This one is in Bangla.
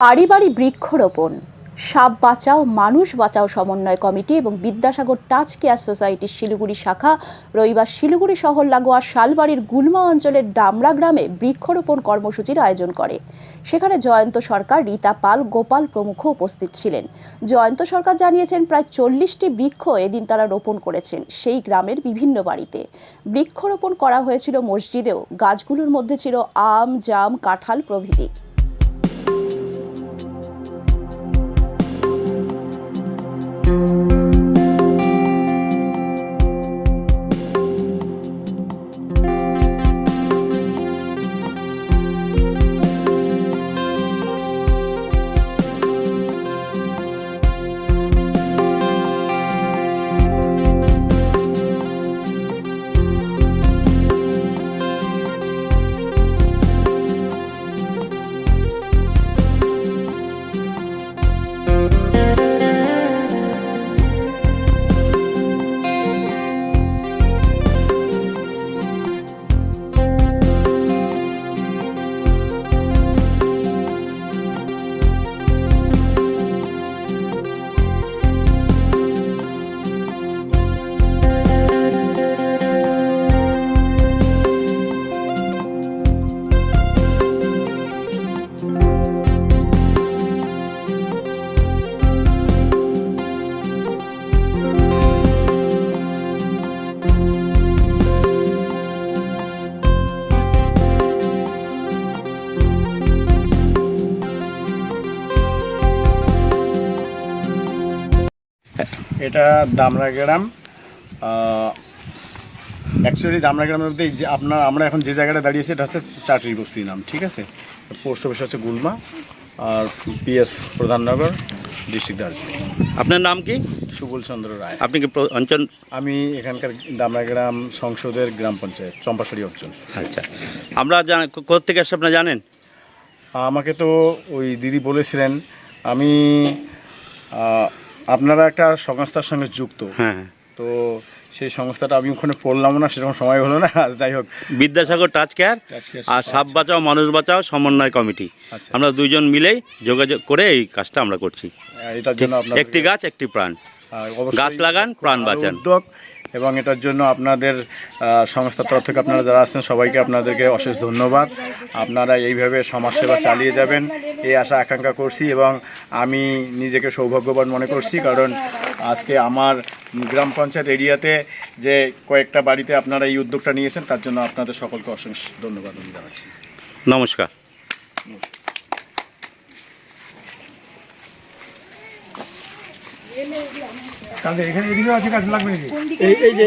বাড়ি বাড়ি বৃক্ষরোপণ, সাপ বাঁচাও, মানুষ বাঁচাও সমন্বয় কমিটি এবং বিদ্যাসাগর টাচ কেয়ার সোসাইটির শিলিগুড়ি শাখা রবিবার শিলিগুড়ি শহর লাগোয়া শালবাড়ির গুলমা অঞ্চলের ডামরা গ্রামে বৃক্ষরোপণ কর্মসূচির আয়োজন করে। সেখানে জয়ন্ত সরকার, রীতা পাল, গোপাল প্রমুখ উপস্থিত ছিলেন। জয়ন্ত সরকার জানিয়েছেন, প্রায় চল্লিশটি বৃক্ষ এদিন তারা রোপণ করেছেন, সেই গ্রামের বিভিন্ন বাড়িতে। বৃক্ষরোপণ করা হয়েছিল মসজিদেও, গাছগুলোর মধ্যে ছিল আম, জাম, কাঁঠাল প্রভৃতি। এটা দামরা গ্রাম অ্যাকচুয়ালি দামরা গ্রামের মধ্যে যে আপনার আমরা এখন যে জায়গাটা দাঁড়িয়েছি এটা হচ্ছে চাটরি বস্তি নাম ঠিক আছে? পোস্ট অফিস হচ্ছে গুলমা আর পিএস প্রধাননগর ডিস্ট্রিক্ট দার্জিলিং। আপনার নাম কি? সুবল চন্দ্র রায়। আপনি কি অঞ্চল? আমি এখানকার দামরা গ্রাম সংসদের গ্রাম পঞ্চায়েত চম্পাশাড়ি অঞ্চল। আচ্ছা। আমরা জান কোথা থেকে আসছে আপনারা জানেন? আমাকে তো ওই দিদি বলেছিলেন আমি আপনারা একটা সংস্থার সঙ্গে যুক্ত হ্যাঁ হ্যাঁ। তো সেই সংস্থাটা আমি ওখানে পড়লাম না সেরকম সময় হলো না যাই হোক বিদ্যাসাগর টাচ কেয়ার আর সাপ বাঁচাও মানুষ বাঁচাও সমন্বয় কমিটি আচ্ছা। আমরা দুইজন মিলেই যোগাযোগ করে এই কাজটা আমরা করছি এটার জন্য একটি গাছ একটি প্রাণ গাছ লাগান, প্রাণ বাঁচান। উদ্যোগ এবং এটার জন্য আপনাদের সংস্থার তরফ থেকে আপনারা যারা আসছেন সবাইকে আপনাদেরকে অশেষ ধন্যবাদ। আপনারা এইভাবে সমাজসেবা চালিয়ে যাবেন এই আশা আকাঙ্ক্ষা করছি এবং আমি নিজেকে সৌভাগ্যবান মনে করছি কারণ আজকে আমার গ্রাম পঞ্চায়েত এরিয়াতে যে কয়েকটা বাড়িতে আপনারা এই উদ্যোগটা নিয়েছেন তার জন্য আপনাদের সকলকে অশেষ ধন্যবাদ আমি জানাচ্ছি। নমস্কার। তাহলে এখানে এদিকেও আছে গাছ লাগবে নাকি? এই যে